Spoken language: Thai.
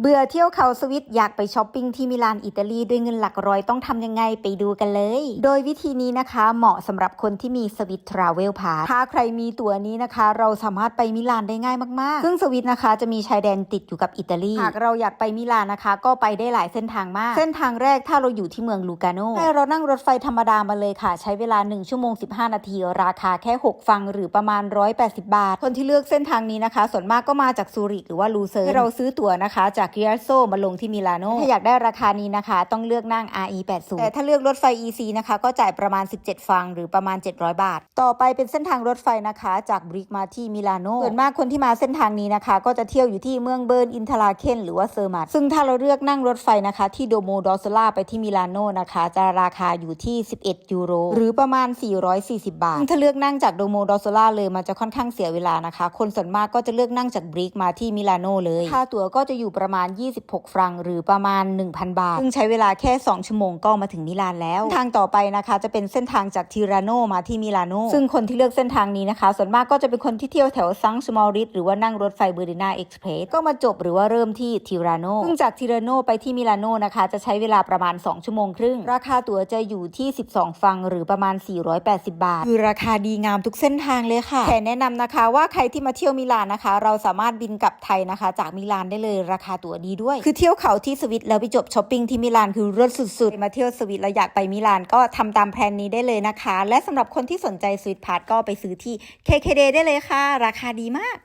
เบื่อเที่ยวเขาสวิตอยากไปช้อปปิ้งที่มิลานอิตาลีด้วยเงินหลักร้อยต้องทำยังไงไปดูกันเลย โดยวิธีนี้นะคะเหมาะสำหรับคนที่มีสวิตทราเวลพาสถ้าใครมีตั๋วนี้นะคะ เราสามารถไปมิลานได้ง่ายมากๆ ซึ่งสวิตนะคะจะมีชายแดนติดอยู่กับอิตาลี หากเราอยากไปมิลานนะคะ ก็ไปได้หลายเส้นทางมาก เส้นทางแรกถ้าเราอยู่ที่เมืองลูกาโนให้เรานั่งรถไฟธรรมดามาเลยค่ะ ใช้เวลา 1 ชั่วโมง 15 นาที ราคาแค่ 6 ฟังหรือประมาณ 180 บาท คนที่เลือกเส้นทางนี้นะคะ ส่วนมากก็มาจากซูริกหรือว่าลูเซิร์นให้เราซื้อตั๋วนะคะจากกิอาโซมาลงที่มิลานโนถ้าอยากได้ราคานี้นะคะ ต้องเลือกนั่ง RE 80แต่ถ้าเลือกรถไฟ EC นะคะ ก็จ่ายประมาณ 17 ฟังหรือประมาณ 700 บาท ต่อไปเป็นเส้นทางรถไฟนะคะ จากบริกมาที่มิลานโนส่วนมากคนที่มาเส้นทางนี้นะคะ ก็จะเที่ยวอยู่ที่เมืองเบิร์นอินทราเคนหรือว่าเซอร์มัตซึ่งถ้าเราเลือกนั่งรถไฟนะคะ ที่โดโมดอสลาไปที่มิลานโนนะคะ จะราคาอยู่ที่ 11 ยูโร หรือประมาณ 440 บาทซึ่งถ้าเลือกนั่งจากโดโมดอสลาเลยมันจะค่อนข้างเสียเวลานะคะ คนส่วนมากก็จะเลือกนั่งจากบริกมาที่มิลานโนเลยค่าตั๋วก็จะอยู่ประมาณ26 ฟรัง หรือประมาณ 1,000 บาท ซึ่งใช้เวลาแค่ 2 ชั่วโมงก็มาถึงมิลานแล้ว ทางต่อไปนะคะ จะเป็นเส้นทางจากทิราโนมาที่มิลานโน ซึ่งคนที่เลือกเส้นทางนี้นะคะ ส่วนมากก็จะเป็นคนที่เที่ยวแถวซังสมอริสหรือว่านั่งรถไฟเบอร์ดินาเอ็กซ์เพรสก็มาจบหรือว่าเริ่มที่ทิราโน ซึ่งจากทิราโนไปที่มิลานโนนะคะ จะใช้เวลาประมาณ 2 ชั่วโมงครึ่ง ราคาตั๋วจะอยู่ที่ 12ฟัง หรือประมาณ 480 บาท คือราคาดีงามทุกเส้นทางเลยค่ะ แต่แนะนำนะคะว่าใครที่มาเที่ยวมิลานนะคะ เราสามารถบินกลับไทยนะคะ จากมิลานได้เลยราคาตั๋วดีด้วย คือเที่ยวเขาที่สวิตแล้วไปจบช้อปปิ้งที่มิลานคือรถสุดๆ มาเที่ยวสวิตแล้วอยากไปมิลานก็ทำตามแผนนี้ได้เลยนะคะ และสำหรับคนที่สนใจสวิตพาร์ทก็ไปซื้อที่ KKD ได้เลยค่ะ ราคาดีมาก